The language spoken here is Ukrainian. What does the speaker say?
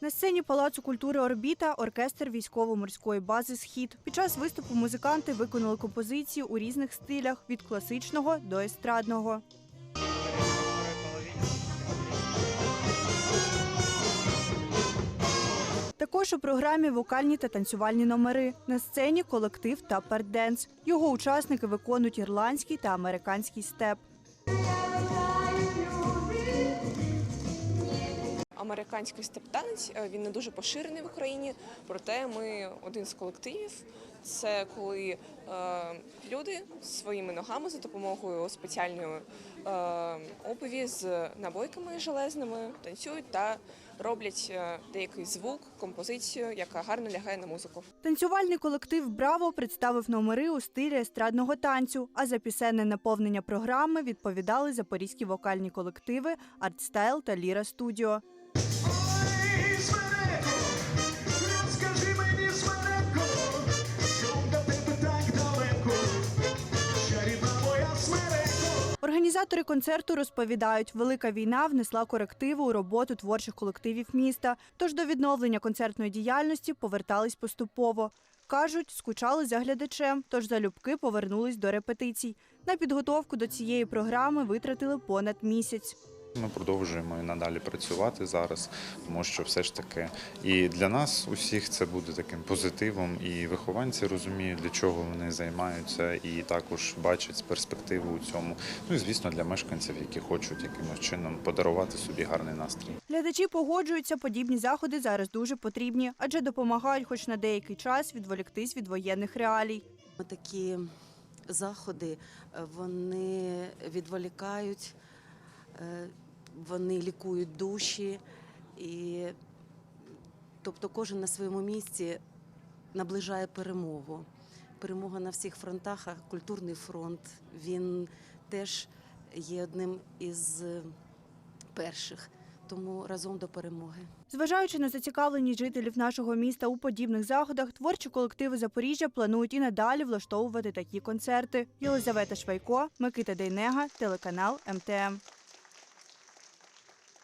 На сцені Палацу культури Орбіта оркестр військово-морської бази Схід. Під час виступу музиканти виконали композиції у різних стилях від класичного до естрадного. Також у програмі вокальні та танцювальні номери. На сцені колектив та перденс. Його учасники виконують ірландський та американський степ. Американський стептанець він не дуже поширений в Україні, проте ми один з колективів. Це коли е, люди своїми ногами за допомогою спеціальної е, обуві з набойками железними танцюють та роблять е, деякий звук, композицію, яка гарно лягає на музику. Танцювальний колектив Браво представив номери у стилі естрадного танцю. А за пісенне наповнення програми відповідали запорізькі вокальні колективи Артстайл та Ліра Студіо. Організатори концерту розповідають, велика війна внесла корективи у роботу творчих колективів міста. Тож до відновлення концертної діяльності повертались поступово. Кажуть, скучали за глядачем, тож залюбки повернулись до репетицій. На підготовку до цієї програми витратили понад місяць. Ми продовжуємо і надалі працювати зараз, тому що все ж таки і для нас усіх це буде таким позитивом, і вихованці розуміють, для чого вони займаються, і також бачать перспективу у цьому. Ну і звісно, для мешканців, які хочуть якимось чином подарувати собі гарний настрій. Глядачі погоджуються, подібні заходи зараз дуже потрібні, адже допомагають, хоч на деякий час, відволіктись від воєнних реалій. Такі заходи е, вони відволікають, вони лікують душі, і тобто кожен на своєму місці наближає перемогу. Перемога на всіх фронтах, а культурний фронт він теж є одним із е, перших. Тому разом до перемоги. Зважаючи на зацікавленість жителів нашого міста у подібних заходах, творчі колективи Запоріжжя планують і надалі влаштовувати такі концерти. Єлизавета Швайко, Микита Дейнега, телеканал МТМ.